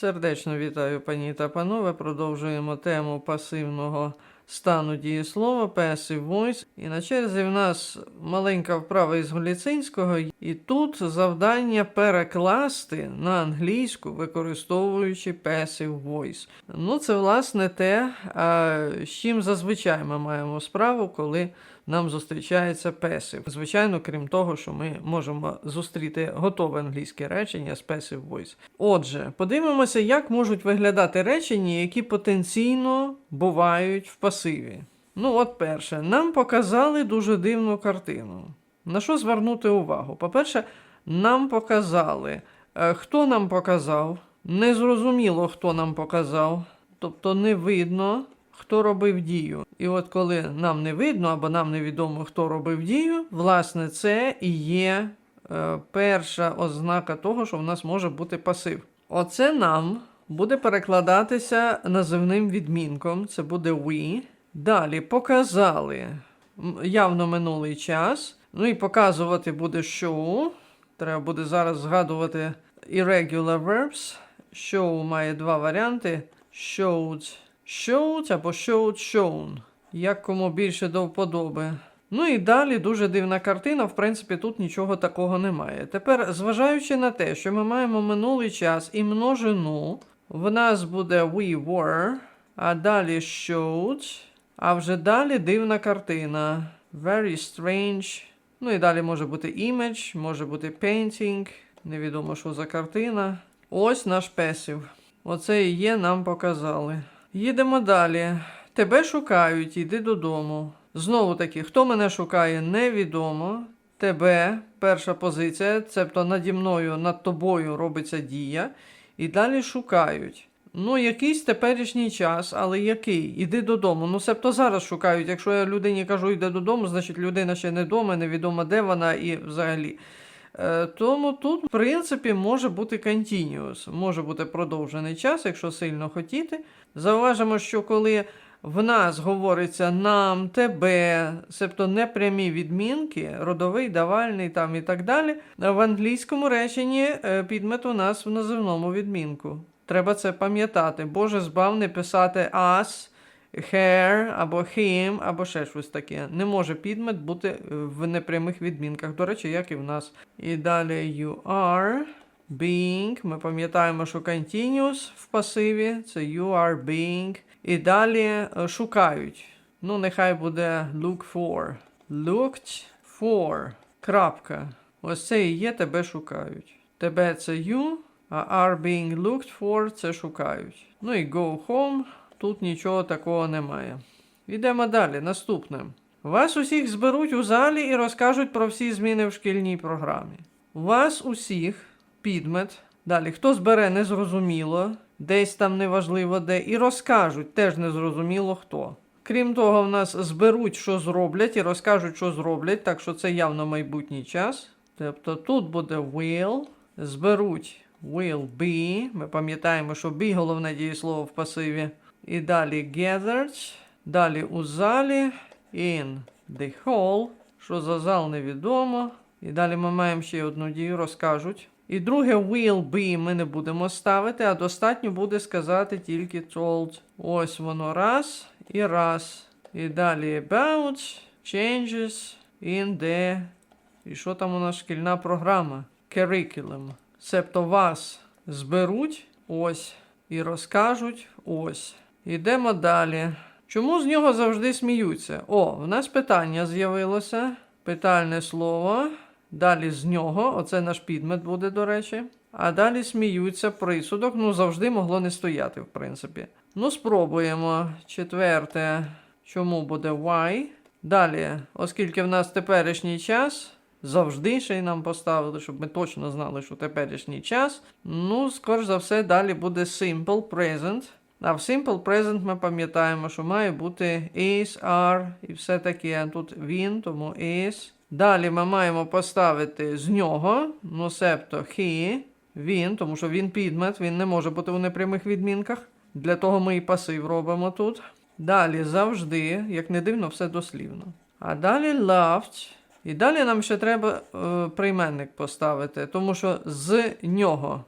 Сердечно вітаю, пані та панове. Продовжуємо тему пасивного стану дієслова passive voice. І на черзі в нас маленька вправа із Голіцинського. І тут завдання перекласти на англійську, використовуючи passive voice. Ну, це власне те, з чим зазвичай ми маємо справу, коли нам зустрічається passive. Звичайно, крім того, що ми можемо зустріти готове англійське речення з passive voice. Отже, подивимося, як можуть виглядати речення, які потенційно бувають в пасиві. Ну, от перше, нам показали дуже дивну картину. На що звернути увагу? По-перше, нам показали. Е, Хто нам показав? Незрозуміло, хто нам показав. Тобто не видно, хто робив дію. І от коли нам не видно або нам невідомо, хто робив дію, власне, це і є е, перша ознака того, що в нас може бути пасив. Оце нам буде перекладатися називним відмінком. Це буде we. Далі показали явно минулий час. Ну і показувати буде show. Треба буде зараз згадувати irregular verbs. Show має два варіанти: showed, showed або showed shown. Як кому більше до вподоби. Ну і далі дуже дивна картина. В принципі, тут нічого такого немає. Тепер, зважаючи на те, що ми маємо минулий час і множину, в нас буде we were, а далі showed, а вже далі дивна картина. Very strange. Ну і далі може бути image, може бути painting. Невідомо, що за картина. Ось наш песів. Оце і є, нам показали. Їдемо далі. Тебе шукають, йди додому. Знову таки, хто мене шукає, невідомо. Тебе, перша позиція, цебто наді мною, над тобою робиться дія. І далі шукають. Ну, якийсь теперішній час, але який? Іди додому. Ну, себто зараз шукають. Якщо я людині кажу, йди додому, значить людина ще не вдома, невідомо де вона і взагалі. Е, Тому тут, в принципі, може бути continuous, може бути продовжений час, якщо сильно хотіти. Зауважимо, що коли в нас говориться нам, тебе, себто непрямі відмінки, родовий, давальний там і так далі, в англійському реченні е, підмет у нас в називному відмінку. Треба це пам'ятати. Боже збав не писати us, her або him, або ще щось таке. Не може підмет бути в непрямих відмінках. До речі, як і в нас. І далі you are being. Ми пам'ятаємо, що continuous в пасиві це you are being. І далі е, шукають. Ну, нехай буде look for. Looked for. Крапка. Ось це і є тебе шукають. Тебе це you, а are being looked for це шукають. Ну і go home. Тут нічого такого немає. Йдемо далі. Наступне. Вас усіх зберуть у залі і розкажуть про всі зміни в шкільній програмі. Вас усіх підмет. Далі, хто збере, незрозуміло, десь там неважливо де, і розкажуть, теж незрозуміло хто. Крім того, в нас зберуть, що зроблять, і розкажуть, що зроблять, так що це явно майбутній час. Тобто тут буде will, зберуть will be. Ми пам'ятаємо, що be головне дієслово в пасиві. І далі gathered, далі у залі, in the hall, що за зал невідомо. І далі ми маємо ще одну дію, розкажуть. І друге will be ми не будемо ставити, а достатньо буде сказати тільки told. Ось воно раз і раз. І далі about changes in the. І що там у нас шкільна програма? Curriculum. Себто вас зберуть ось і розкажуть ось. Йдемо далі. Чому з нього завжди сміються? О, в нас питання з'явилося. Питальне слово. Далі з нього, оце наш підмет буде, до речі. А далі сміються присудок. Ну, завжди могло не стояти, в принципі. Ну, спробуємо. Четверте. Чому буде why? Далі, оскільки в нас теперішній час, завжди ще й нам поставили, щоб ми точно знали, що теперішній час. Ну, скоріш за все, далі буде simple present. А в Simple Present ми пам'ятаємо, що має бути is, are і все таке. Тут він, тому is. Далі ми маємо поставити з нього, ну себто he, він, тому що він підмет, він не може бути у непрямих відмінках. Для того ми і пасив робимо тут. Далі завжди, як не дивно, все дослівно. А далі loved. І далі нам ще треба е, прийменник поставити, тому що з нього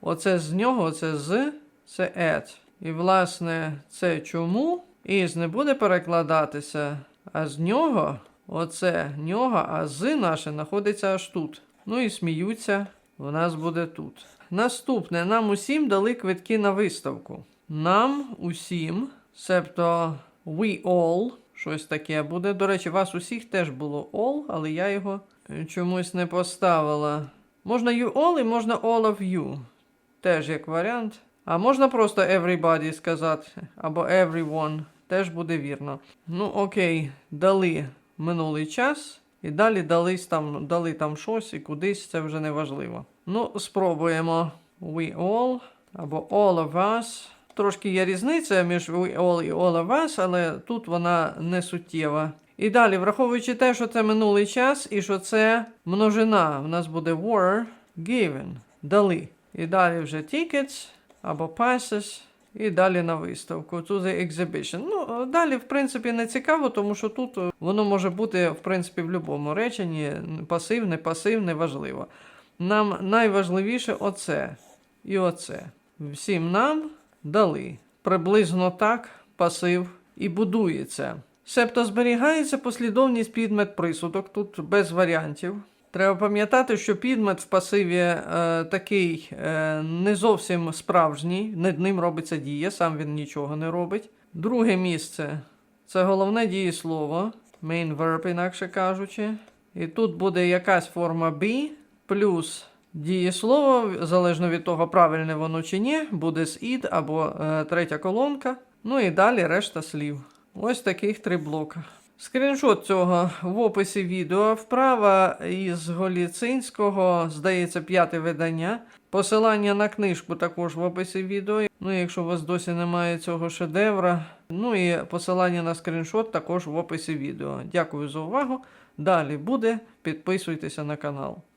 Оце з нього, оце з, це at. І, власне, це чому із не буде перекладатися, а з нього, оце нього, а з наше знаходиться аж тут. Ну і сміються, у нас буде тут. Наступне, нам усім дали квитки на виставку. Нам усім, себто we all, щось таке буде. До речі, вас усіх теж було all, але я його е, чомусь не поставила. Можна you all і можна all of you. Теж як варіант. А можна просто everybody сказати, або everyone. Теж буде вірно. Ну, окей, дали минулий час. І далі дались там, дали там щось і кудись, це вже не важливо. Ну, спробуємо. We all або all of us. Трошки є різниця між we all і all of us, але тут вона не суттєва. І далі, враховуючи те, що це минулий час і що це множина, в нас буде were given, дали. І далі вже tickets або passes. І далі на виставку. To the exhibition. Ну, далі, в принципі, не цікаво, тому що тут е, воно може бути, в принципі, в будь-якому реченні. Пасив, не пасив, не важливо. Нам найважливіше оце і оце. Всім нам дали. Приблизно так пасив і будується. Себто зберігається послідовність підмет присудок, тут без варіантів. Треба пам'ятати, що підмет в пасиві е, такий е, не зовсім справжній, над ним робиться дія, сам він нічого не робить. Друге місце це головне дієслово, main verb, інакше кажучи. І тут буде якась форма be плюс дієслово, залежно від того, правильне воно чи ні, буде з id або е, третя колонка. Ну і далі решта слів. Ось таких три блока. Скріншот цього в описі відео. Вправа із Голіцинського, здається, п'яте видання. Посилання на книжку також в описі відео. Ну, якщо у вас досі немає цього шедевра. Ну і посилання на скріншот також в описі відео. Дякую за увагу. Далі буде. Підписуйтеся на канал.